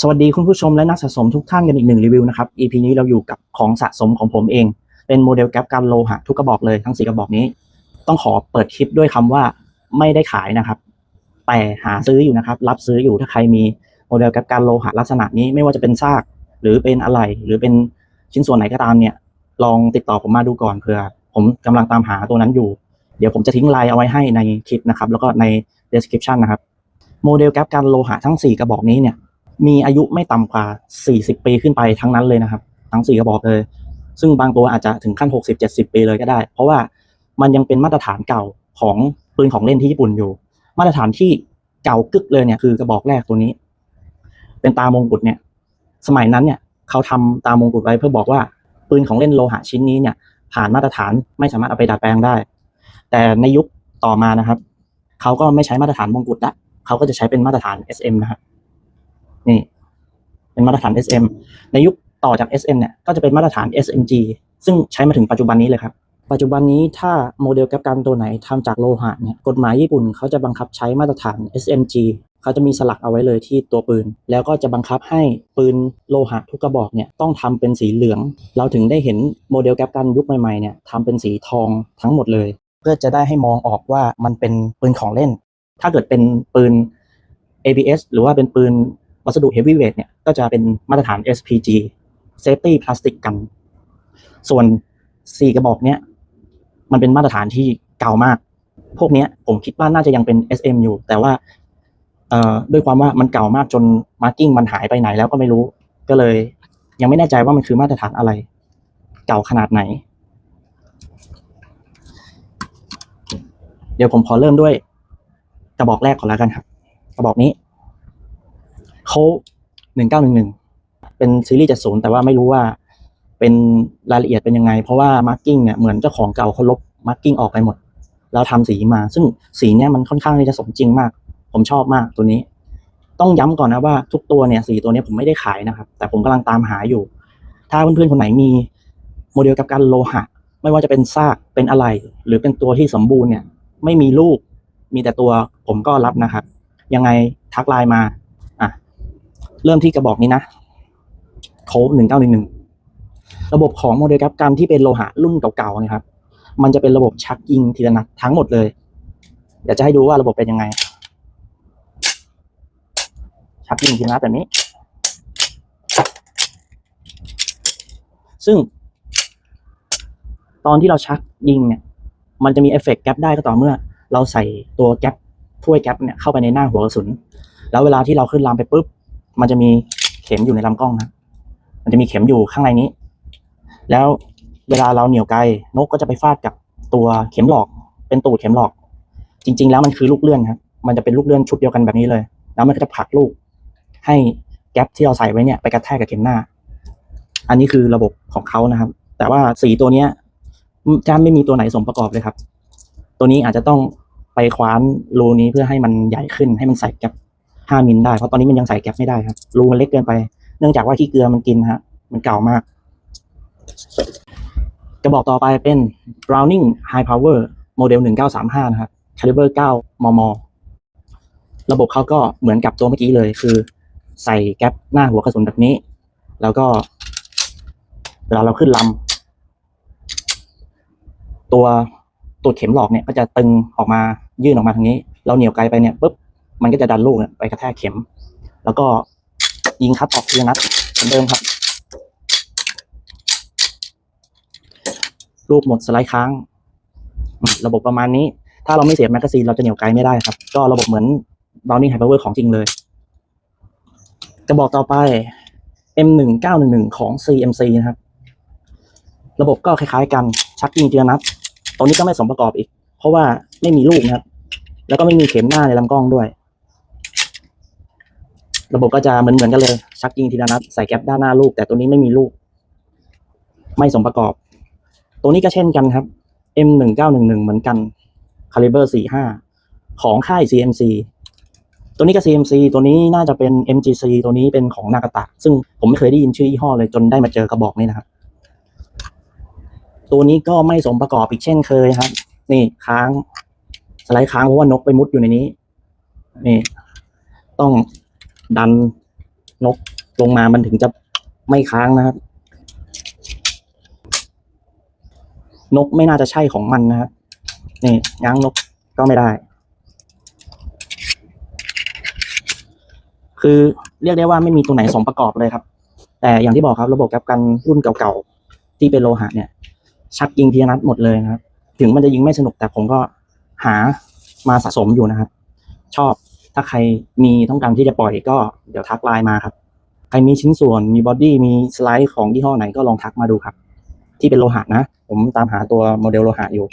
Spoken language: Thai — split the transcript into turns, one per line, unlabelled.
สวัสดีคุณผู้ชมและนักสะสมทุกท่านกันอีกหนึ่งรีวิวนะครับ EP นี้เราอยู่กับของสะสมของผมเอง เป็นโมเดลแก๊ปกันโลหะทุกกระบอกเลยทั้งสี่กระบอกนี้ ต้องขอเปิดคลิปด้วยคำว่าไม่ได้ขายนะครับ แต่หาซื้ออยู่นะครับ รับซื้ออยู่ถ้าใครมีโมเดลแก๊ปกันโลหะลักษณะนี้ไม่ว่าจะเป็นซาก หรือเป็นอะไรหรือเป็นชิ้นส่วนไหนก็ตามเนี่ย ลองติดต่อผมมาดูก่อนเผื่อ ผมกำลังตามหาตัวนั้นอยู่ เดี๋ยวผมจะทิ้งไลน์เอาไว้ให้ในคลิปนะครับแล้วก็ใน description นะครับโมเดลแก๊ปกันโลหะทั้ง 4 กระบอกนี้เนี่ย มีอายุไม่ต่ำกว่า 40 ปีขึ้นไปทั้งนั้นเลยนะครับ ทั้ง4กระบอกเลย ซึ่งบางตัวอาจจะถึงขั้น 60 70 ปีเลยก็ได้ เพราะว่ามันยังเป็นมาตรฐานเก่าของปืนของเล่นที่ญี่ปุ่นอยู่ มาตรฐานที่เก่ากึกเลยเนี่ยคือกระบอกแรกตัวนี้ เป็นตามงกุฎเนี่ย สมัยนั้นเนี่ยเขาทำตามงกุฎไว้เพื่อบอกว่าปืนของเล่นโลหะชิ้นนี้เนี่ย ผ่านมาตรฐานไม่สามารถเอาไปดัดแปลงได้ แต่ในยุคต่อมานะครับเขาก็ไม่ใช้มาตรฐานมงกุฎละเขาก็จะใช้เป็นมาตรฐาน SM นะครับ นี่ เป็นมาตรฐาน SM ในยุคต่อจาก SM เนี่ยก็จะเป็นมาตรฐาน SMG ซึ่งใช้มาถึงปัจจุบันนี้เลยครับ ปัจจุบันนี้ถ้าโมเดลแก๊ปกันตัวไหนทำจากโลหะเนี่ยกฎหมายญี่ปุ่นเขาจะบังคับใช้มาตรฐาน SMG เขาจะมีสลักเอาไว้เลยที่ตัวปืน แล้วก็จะบังคับให้ปืนโลหะทุกกระบอกเนี่ยต้องทำเป็นสีเหลือง เราถึงได้เห็นโมเดลแก๊ปกันยุคใหม่ๆเนี่ยทำเป็นสีทองทั้งหมดเลย เพื่อจะได้ให้มองออกว่ามันเป็นปืนของเล่น ถ้าเกิดเป็นปืน ABS หรือว่าเป็นปืน วัสดุ heavyweight เนี่ยก็จะเป็นมาตรฐาน SPG Safety Plastic กัน ส่วน4กระบอกเนี้ยมันเป็นมาตรฐานที่เก่ามาก พวกเนี้ยผมคิดว่าน่าจะยังเป็น SM อยู่ แต่ว่าด้วยความว่ามันเก่ามากจนมาร์กิ้งมันหายไปไหนแล้วก็ไม่รู้ ก็เลย ยังไม่แน่ใจว่ามันคือมาตรฐานอะไร เก่าขนาดไหน เดี๋ยวผมขอเริ่มด้วยกระบอกแรกก่อนแล้วกันครับกระบอกนี้ เขาหนึ่งเก้าหนึ่งหนึ่งเป็นซีรีส์เจ็ดศูนย์แต่ว่าไม่รู้ว่าเป็นรายละเอียดเป็นยังไง เพราะว่ามาร์กิ้งเนี่ยเหมือนเจ้าของเก่าเขาลบมาร์กิ้งออกไปหมด แล้วทำสีมา ซึ่งสีเนี่ยมันค่อนข้างที่จะสมจริงมาก ผมชอบมากตัวนี้ ต้องย้ำก่อนนะว่าทุกตัวเนี่ยสีตัวนี้ผมไม่ได้ขายนะครับ แต่ผมกำลังตามหาอยู่ ถ้าเพื่อนๆคนไหนมีโมเดลกับการโลหะ ไม่ว่าจะเป็นซากเป็นอะไร หรือเป็นตัวที่สมบูรณ์เนี่ย ไม่มีลูก มีแต่ตัวผมก็รับนะครับ ยังไงทักไลน์มา เริ่มที่กระบอกนี้นะโค้ดหนึ่งเก้าหนึ่งหนึ่งระบบของโมเดลกับการที่เป็นโลหะรุ่นเก่าๆนะครับ มันจะเป็นระบบชักยิงทีละนัดทั้งหมดเลย เดี๋ยวจะให้ดูว่าระบบเป็นยังไง ชักยิงทีละนัดแบบนี้ ซึ่ง ตอนที่เราชักยิงเนี่ย มันจะมีเอฟเฟกต์แก๊ปได้ก็ต่อเมื่อ เราใส่ตัวแก๊ปถ้วยแก๊ปเนี่ยเข้าไปในหน้าหัวกระสุน แล้วเวลาที่เราขึ้นลำไปปุ๊บ มันจะมีเข็มอยู่ในลำกล้องนะ มันจะมีเข็มอยู่ข้างในนี้ แล้วเวลาเราเหนี่ยวไกลนกก็จะไปฟาดกับตัวเข็มหลอก เป็นตูดเข็มหลอก จริง ๆ แล้วมันคือลูกเลื่อนครับ มันจะเป็นลูกเลื่อนชุดเดียวกันแบบนี้เลย แล้วมันก็จะผลักลูก ให้แก๊ปที่เราใส่ไว้เนี่ยไปกระแทกกับเข็มหน้า อันนี้คือระบบของเขานะครับ แต่ว่าสีตัวเนี้ยจะไม่มีตัวไหนสมประกอบเลยครับ ตัวนี้อาจจะต้องไปคว้านรูนี้เพื่อให้มันใหญ่ขึ้นให้มันใส่แก๊ป 5มิลได้ เพราะตอนนี้มันยังใส่แก๊ปไม่ได้ครับรูมันเล็กเกินไป เนื่องจากว่าขี้เกลือมันกินฮะ มันเก่ามาก กระบอกต่อไปเป็น Browning High Power โมเดล 1935 นะครับ caliber 9 มม ระบบเขาก็เหมือนกับตัวเมื่อกี้เลย คือใส่แก๊ปหน้าหัวกระสุนแบบนี้ แล้วก็ เวลาเราขึ้นลำตัวตูดเข็มหลอกเนี่ยก็จะตึงออกมายื่นออกมาทางนี้ เราเหนี่ยวไกลไปเนี่ยปุ๊บ มันก็จะดันลูกเนี่ยไปกระแทกเข็ม แล้วก็ยิงคัดออกทีละนัดเหมือนเดิมครับ ลูกหมดสไลด์ค้าง ระบบประมาณนี้ ถ้าเราไม่เสียบแมกกาซีนเราจะเหนี่ยวไกลไม่ได้ครับ ก็ระบบเหมือน Browning High Power ของจริงเลยกระบอกต่อไป M1911 ของ CMC นะครับ ระบบก็คล้ายๆกัน ชักยิงทีละนัดตรงนี้ก็ไม่สมประกอบอีก เพราะว่าไม่มีลูกนะครับ แล้วก็ไม่มีเข็มหน้าในลำกล้องด้วย ระบบก็จะเหมือนเหมือนกันเลย ชักยิงทีละนัดใส่แก๊ปด้านหน้าลูก แต่ตัวนี้ไม่มีลูก ไม่สมประกอบ ตัวนี้ก็เช่นกันครับ M หนึ่งเหมือนกัน caliber สี่ห้าของค่าย CMC ตัวนี้ก็ CMC ตัวนี้น่าจะเป็น MGC ตัวนี้เป็นของนากาตะ ซึ่งผมไม่เคยได้ยินชื่อยี่ห้อเลยจนได้มาเจอกระบอกนี้นะครับ ตัวนี้ก็ไม่สมประกอบอีกเช่นเคยครับ นี่ค้าง สไลด์ค้างเพราะว่านกไปมุดอยู่ในนี้ นี่ ต้อง ดันนกลงมามันถึงจะไม่ค้างนะครับ นกไม่น่าจะใช่ของมันนะครับนี่ง้างนกก็ไม่ได้ คือเรียกได้ว่าไม่มีตัวไหนสมประกอบเลยครับ แต่อย่างที่บอกครับระบบแกปกันรุ่นเก่าๆ ที่เป็นโลหะเนี่ย ชักยิงพีนัดหมดเลยนะครับ ถึงมันจะยิงไม่สนุกแต่ผมก็หามาสะสมอยู่นะครับ ชอบ ถ้าใครมีต้องการที่จะปล่อยก็เดี๋ยวทักไลน์มาครับ ใครมีชิ้นส่วนมีบอดี้มีสไลด์ของยี่ห้อไหนก็ลองทักมาดูครับ ที่เป็นโลหะนะ ผมตามหาตัวโมเดลโลหะอยู่